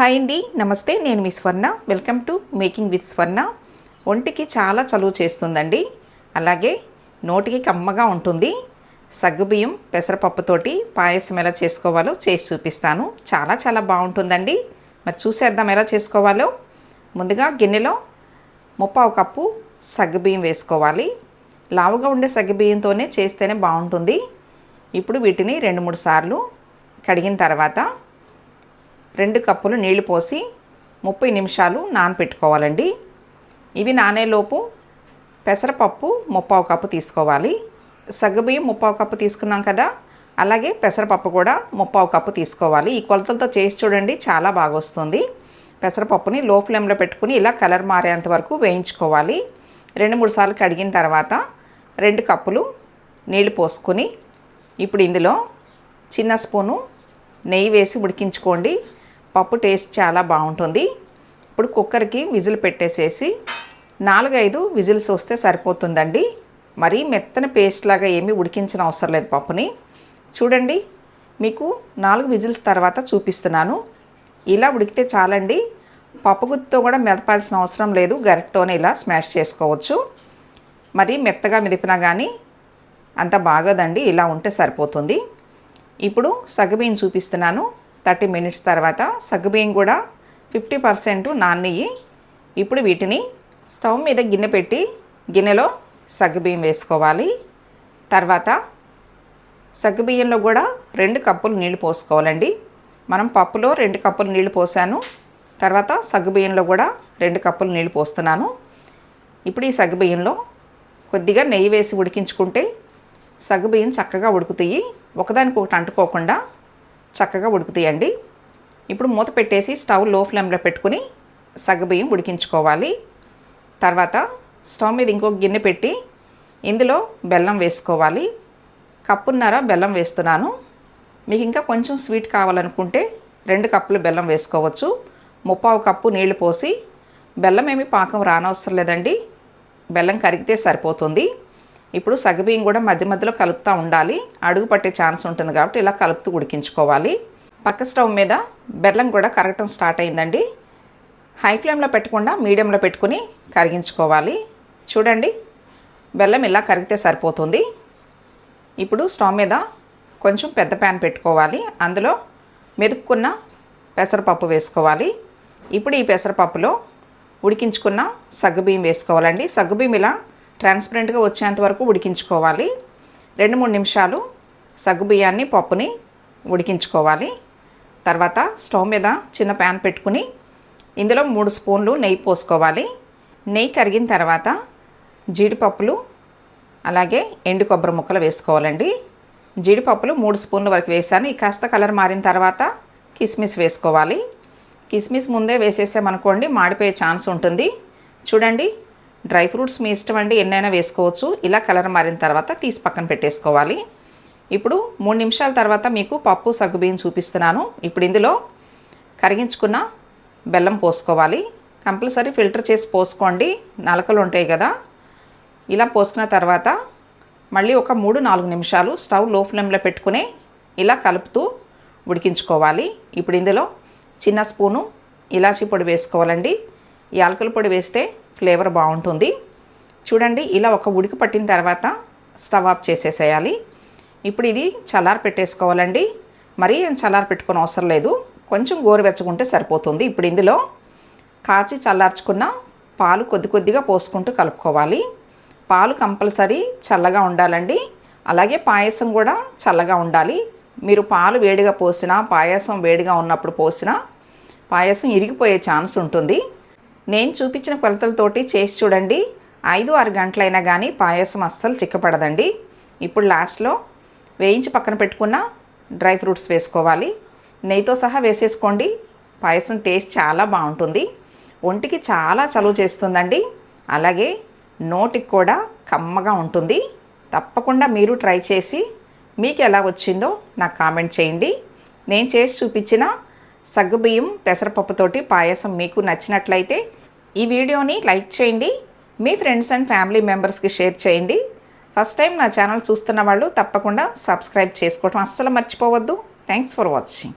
Hi అండి నమస్తే నేను మీ Swarna. Welcome to making with Swarna ఒంటికి చాలా చలువ చేస్తుందండి. అలాగే నోటికి కమ్మగా ఉంటుంది. సగ్గుబియ్యం పెసరపప్పుతోటి పాయసం ఎలా చేసుకోవాలో చేసి చూపిస్తాను. చాలా చాలా బాగుంటుందండి. మరి చూసేద్దాం ఎలా చేసుకోవాలో. ముందుగా గిన్నెలో ముప్పావు కప్పు సగ్గుబియ్యం వేసుకోవాలి. లావుగా ఉండే సగ్గుబియ్యంతోనే చేస్తేనే బాగుంటుంది. ఇప్పుడు వీటిని రెండు మూడు సార్లు కడిగిన తర్వాత రెండు కప్పులు నీళ్ళు పోసి ముప్పై నిమిషాలు నానపెట్టుకోవాలండి. ఇవి నానేలోపు పెసరపప్పు ముప్పావు కప్పు తీసుకోవాలి. సగ్గుబియ్యం ముప్పావు కప్పు తీసుకున్నాం కదా అలాగే పెసరపప్పు కూడా ముప్పావు కప్పు తీసుకోవాలి. ఈ కొలతలతో చేసి చూడండి చాలా బాగా వస్తుంది. పెసరపప్పుని లో ఫ్లేమ్లో పెట్టుకుని ఇలా కలర్ మారేంత వరకు వేయించుకోవాలి. రెండు మూడు సార్లు కడిగిన తర్వాత రెండు కప్పులు నీళ్ళు పోసుకొని ఇప్పుడు ఇందులో చిన్న స్పూను నెయ్యి వేసి ఉడికించుకోండి. పప్పు టేస్ట్ చాలా బాగుంటుంది. ఇప్పుడు కుక్కర్కి విజిల్ పెట్టేసేసి నాలుగైదు విజిల్స్ వస్తే సరిపోతుందండి. మరీ మెత్తని పేస్ట్ లాగా ఏమీ ఉడికించిన అవసరం లేదు పప్పుని. చూడండి మీకు నాలుగు విజిల్స్ తర్వాత చూపిస్తున్నాను. ఇలా ఉడికితే చాలండి. పప్పు గుత్తితో కూడా మెదపాల్సిన అవసరం లేదు. గరిటతోనే ఇలా స్మాష్ చేసుకోవచ్చు. మరి మెత్తగా మెదిపినా కానీ అంత బాగోదండి. ఇలా ఉంటే సరిపోతుంది. ఇప్పుడు సగబియ్యం చూపిస్తున్నాను. థర్టీ మినిట్స్ తర్వాత సగ్గుబియ్యం కూడా ఫిఫ్టీ పర్సెంట్ నాన్నయ్యి. ఇప్పుడు వీటిని స్టవ్ మీద గిన్నె పెట్టి గిన్నెలో సగ్గుబియ్యం వేసుకోవాలి. తర్వాత సగ్గుబియ్యంలో కూడా రెండు కప్పులు నీళ్ళు పోసుకోవాలండి. మనం పప్పులో రెండు కప్పులు నీళ్ళు పోసాను. తర్వాత సగ్గుబియ్యంలో కూడా రెండు కప్పులు నీళ్ళు పోస్తున్నాను. ఇప్పుడు ఈ సగ్గుబియ్యంలో కొద్దిగా నెయ్యి వేసి ఉడికించుకుంటే సగ్గుబియ్యం చక్కగా ఉడుకుతాయి. ఒకదానికి ఒకటి అంటుకోకుండా చక్కగా ఉడుకుతాయండి. ఇప్పుడు మూత పెట్టేసి స్టవ్లో ఫ్లేమ్లో పెట్టుకుని సగ్గుబియ్యం ఉడికించుకోవాలి. తర్వాత స్టవ్ మీద ఇంకొక గిన్నె పెట్టి ఇందులో బెల్లం వేసుకోవాలి. కప్పున్నర బెల్లం వేస్తున్నాను. మీకు ఇంకా కొంచెం స్వీట్ కావాలనుకుంటే రెండు కప్పులు బెల్లం వేసుకోవచ్చు. ముప్పావు కప్పు నీళ్ళు పోసి బెల్లం ఏమి పాకం రానవసరం లేదండి. బెల్లం కరిగితే సరిపోతుంది. ఇప్పుడు సగబియ్యం కూడా మధ్య మధ్యలో కలుపుతూ ఉండాలి. అడుగు పట్టే ఛాన్స్ ఉంటుంది కాబట్టి ఇలా కలుపుతూ ఉడికించుకోవాలి. పక్క స్టవ్ మీద బెల్లం కూడా కరగటం స్టార్ట్ అయిందండి. హై ఫ్లేమ్లో పెట్టకుండా మీడియంలో పెట్టుకుని కరిగించుకోవాలి. చూడండి బెల్లం ఇలా కరిగితే సరిపోతుంది. ఇప్పుడు స్టవ్ మీద కొంచెం పెద్ద ప్యాన్ పెట్టుకోవాలి. అందులో మెదుక్కున్న పెసరపప్పు వేసుకోవాలి. ఇప్పుడు ఈ పెసరపప్పులో ఉడికించుకున్న సగ్గుబియ్యం వేసుకోవాలండి. సగ్గుబియ్యం ఇలా ట్రాన్స్పరెంట్గా వచ్చేంత వరకు ఉడికించుకోవాలి. రెండు మూడు నిమిషాలు సగ్గుబియ్యాన్ని పప్పుని ఉడికించుకోవాలి. తర్వాత స్టవ్ మీద చిన్న ప్యాన్ పెట్టుకుని ఇందులో మూడు స్పూన్లు నెయ్యి పోసుకోవాలి. నెయ్యి కరిగిన తర్వాత జీడిపప్పులు అలాగే ఎండు కొబ్బరి ముక్కలు వేసుకోవాలండి. జీడిపప్పులు మూడు స్పూన్ల వరకు వేసాను. ఈ కాస్త కలర్ మారిన తర్వాత కిస్మిస్ వేసుకోవాలి. కిస్మిస్ ముందే వేసేసామనుకోండి మాడిపోయే ఛాన్స్ ఉంటుంది. చూడండి డ్రై ఫ్రూట్స్ మీ ఇష్టం అండి ఎన్నైనా వేసుకోవచ్చు. ఇలా కలర్ మారిన తర్వాత తీసి పక్కన పెట్టేసుకోవాలి. ఇప్పుడు మూడు నిమిషాల తర్వాత మీకు పప్పు సగ్గుబియ్యం చూపిస్తున్నాను. ఇప్పుడు ఇందులో కరిగించుకున్న బెల్లం పోసుకోవాలి. కంపల్సరీ ఫిల్టర్ చేసి పోసుకోండి. నలకలు ఉంటాయి కదా. ఇలా పోసుకున్న తర్వాత మళ్ళీ ఒక మూడు నాలుగు నిమిషాలు స్టవ్లో ఫ్లేమ్లో పెట్టుకుని ఇలా కలుపుతూ ఉడికించుకోవాలి. ఇప్పుడు ఇందులో చిన్న స్పూను ఇలాచీ పొడి వేసుకోవాలండి. యాలకుల పొడి వేస్తే ఫ్లేవర్ బాగుంటుంది. చూడండి ఇలా ఒక ఉడికి పట్టిన తర్వాత స్టవ్ ఆఫ్ చేసేసేయాలి. ఇప్పుడు ఇది చల్లారి పెట్టేసుకోవాలండి. మరీ ఏం చల్లారి పెట్టుకుని అవసరం లేదు. కొంచెం గోరువెచ్చకుంటే సరిపోతుంది. ఇప్పుడు ఇందులో కాచి చల్లార్చుకున్న పాలు కొద్ది కొద్దిగా పోసుకుంటూ కలుపుకోవాలి. పాలు కంపల్సరీ చల్లగా ఉండాలండి. అలాగే పాయసం కూడా చల్లగా ఉండాలి. మీరు పాలు వేడిగా పోసినా పాయసం వేడిగా ఉన్నప్పుడు పోసినా పాయసం ఇరిగిపోయే ఛాన్స్ ఉంటుంది. నేను చూపించిన కొలతలతోటి చేసి చూడండి. ఐదు ఆరు గంటలైనా కానీ పాయసం అస్సలు చిక్కపడదండి. ఇప్పుడు లాస్ట్లో వేయించి పక్కన పెట్టుకున్న డ్రై ఫ్రూట్స్ వేసుకోవాలి. నెయ్యితో సహా వేసేసుకోండి. పాయసం టేస్ట్ చాలా బాగుంటుంది. ఒంటికి చాలా చలువ చేస్తుందండి. అలాగే నోటికి కూడా కమ్మగా ఉంటుంది. తప్పకుండా మీరు ట్రై చేసి మీకు ఎలా వచ్చిందో నాకు కామెంట్ చేయండి. నేను చేసి చూపించిన సగ్గుబియ్యం పెసరపప్పుతోటి పాయసం మీకు నచ్చినట్లయితే ఈ వీడియోని లైక్ చేయండి మీ ఫ్రెండ్స్ అండ్ ఫ్యామిలీ మెంబర్స్కి షేర్ చేయండి. ఫస్ట్ టైం నా ఛానల్ చూస్తున్న వాళ్ళు తప్పకుండా సబ్స్క్రైబ్ చేసుకోవటం అస్సలు మర్చిపోవద్దు. Thanks for watching.